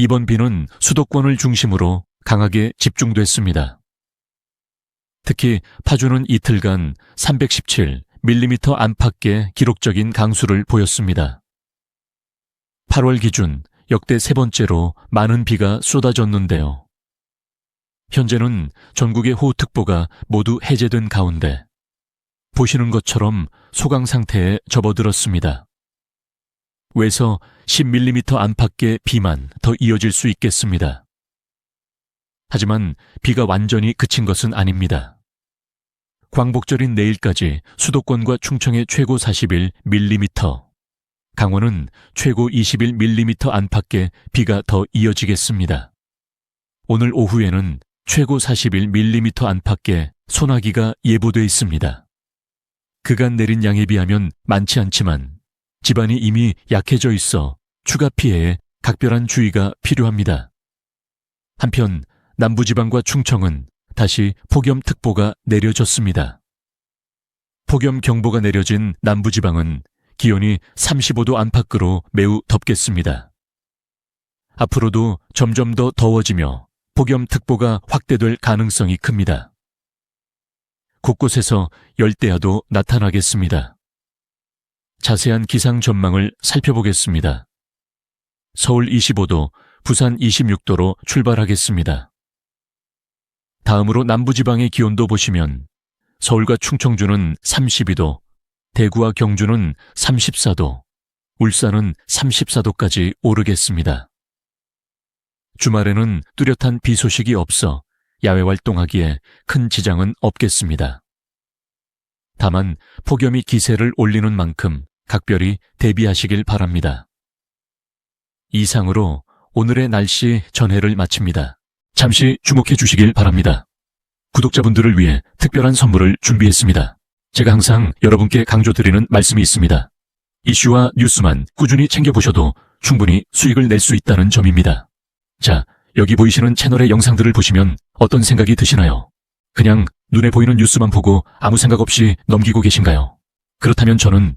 이번 비는 수도권을 중심으로 강하게 집중됐습니다. 특히 파주는 이틀간 317mm 안팎의 기록적인 강수를 보였습니다. 8월 기준 역대 세 번째로 많은 비가 쏟아졌는데요. 현재는 전국의 호우특보가 모두 해제된 가운데 보시는 것처럼 소강 상태에 접어들었습니다. 외서 10mm 안팎의 비만 더 이어질 수 있겠습니다. 하지만 비가 완전히 그친 것은 아닙니다. 광복절인 내일까지 수도권과 충청의 최고 41mm, 강원은 최고 21mm 안팎의 비가 더 이어지겠습니다. 오늘 오후에는 최고 41mm 안팎의 소나기가 예보돼 있습니다. 그간 내린 양에 비하면 많지 않지만 집안이 이미 약해져 있어 추가 피해에 각별한 주의가 필요합니다. 한편 남부지방과 충청은 다시 폭염특보가 내려졌습니다. 폭염경보가 내려진 남부지방은 기온이 35도 안팎으로 매우 덥겠습니다. 앞으로도 점점 더 더워지며 폭염특보가 확대될 가능성이 큽니다. 곳곳에서 열대야도 나타나겠습니다. 자세한 기상 전망을 살펴보겠습니다. 서울 25도, 부산 26도로 출발하겠습니다. 다음으로 남부지방의 기온도 보시면 서울과 충청주는 32도, 대구와 경주는 34도, 울산은 34도까지 오르겠습니다. 주말에는 뚜렷한 비 소식이 없어 야외 활동하기에 큰 지장은 없겠습니다. 다만 폭염이 기세를 올리는 만큼 각별히 대비하시길 바랍니다. 이상으로 오늘의 날씨 전해를 마칩니다. 잠시 주목해 주시길 바랍니다. 구독자분들을 위해 특별한 선물을 준비했습니다. 제가 항상 여러분께 강조드리는 말씀이 있습니다. 이슈와 뉴스만 꾸준히 챙겨보셔도 충분히 수익을 낼 수 있다는 점입니다. 자, 여기 보이시는 채널의 영상들을 보시면 어떤 생각이 드시나요? 그냥 눈에 보이는 뉴스만 보고 아무 생각 없이 넘기고 계신가요? 그렇다면 저는